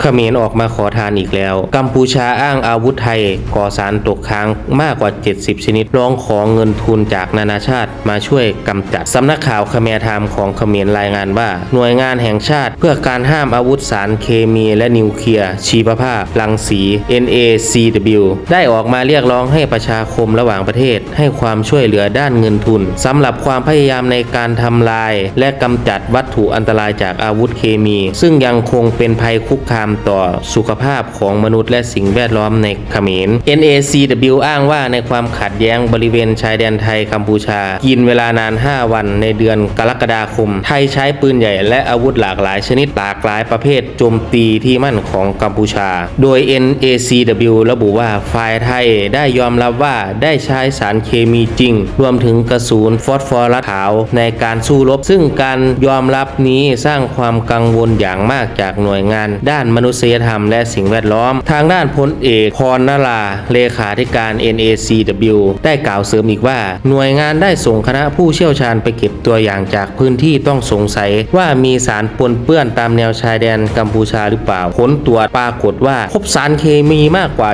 เขมรออกมาขอทานอีกแล้ว กัมพูชาอ้างอาวุธไทย ก่อสารตกค้างมากกว่า 70 ชนิด ร้องขอเงินทุนจากนานาชาติมาช่วยกำจัด สำนักข่าวเขมรไทม์ของเขมรรายงานว่า หน่วยงานแห่งชาติ เพื่อการห้ามอาวุธสารเคมีและนิวเคลียร์ ชีวภาพรังสี NACW ได้ออกมาเรียกร้องให้ประชาคมระหว่างประเทศ ให้ความช่วยเหลือด้านเงินทุนสำหรับความพยายามในการทำลาย และกำจัดวัตถุอันตรายจากอาวุธเคมี ซึ่งยังคงเป็นภัยคุกคามต่อสุขภาพของมนุษย์และสิ่งแวดล้อมในเขมร NACW อ้างว่าในความขัดแย้งบริเวณชายแดนไทยกัมพูชา กินเวลานาน 5 วันในเดือนกรกฎาคม ไทยใช้ปืนใหญ่และอาวุธหลากหลายชนิดหลากหลายประเภทโจมตีที่มั่นของกัมพูชา โดย NACW ระบุว่าฝ่ายไทยได้ยอมรับว่าได้ใช้สารเคมีจริง รวมถึงกระสุนฟอสฟอรัสขาวในการสู้รบ ซึ่งการยอมรับนี้สร้างความกังวลอย่างมากจากหน่วยงานด้านมนุษยธรรมและสิ่งแวดล้อม ทางด้านพลเอกพรนราเลขาธิการ NACW ได้กล่าวเสริมอีกว่า หน่วยงานได้ส่งคณะผู้เชี่ยวชาญไปเก็บตัวอย่างจากพื้นที่ต้องสงสัยว่ามีสารปนเปื้อนตามแนวชายแดนกัมพูชาหรือเปล่า ผลตรวจปรากฏว่า พบสารเคมีมากกว่า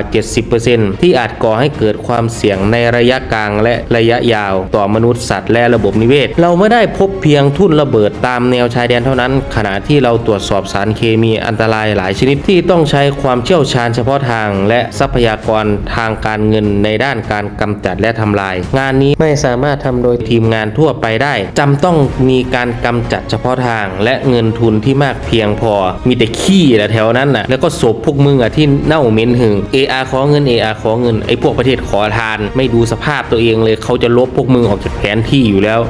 70%ที่อาจก่อให้เกิดความเสี่ยงในระยะกลางและระยะยาว ต่อมนุษย์สัตว์และระบบนิเวศ เราไม่ได้พบเพียงทุ่นระเบิดตามแนวชายแดนเท่านั้น ขณะที่เราตรวจสอบสารเคมีอันตรายหลายชนิดที่ต้องใช้ความเชี่ยวชาญเฉพาะทางและทรัพยากรทางการเงินในด้านการกำจัดและทำลาย งานนี้ไม่สามารถทำโดยทีมงานทั่วไปได้จำต้องมีการกำจัดเฉพาะทาง และเงินทุนที่มากเพียงพอ มีแต่ขี้และแถวนั้นน่ะแล้วก็ศพพวกมึงอะที่เน่าเหม็นหึง AR ขอเงิน AR ขอเงินไอ้พวกประเทศขอทาน ไม่ดูสภาพตัวเองเลยเขาจะลบพวกมึงออกจากแผนที่อยู่แล้ว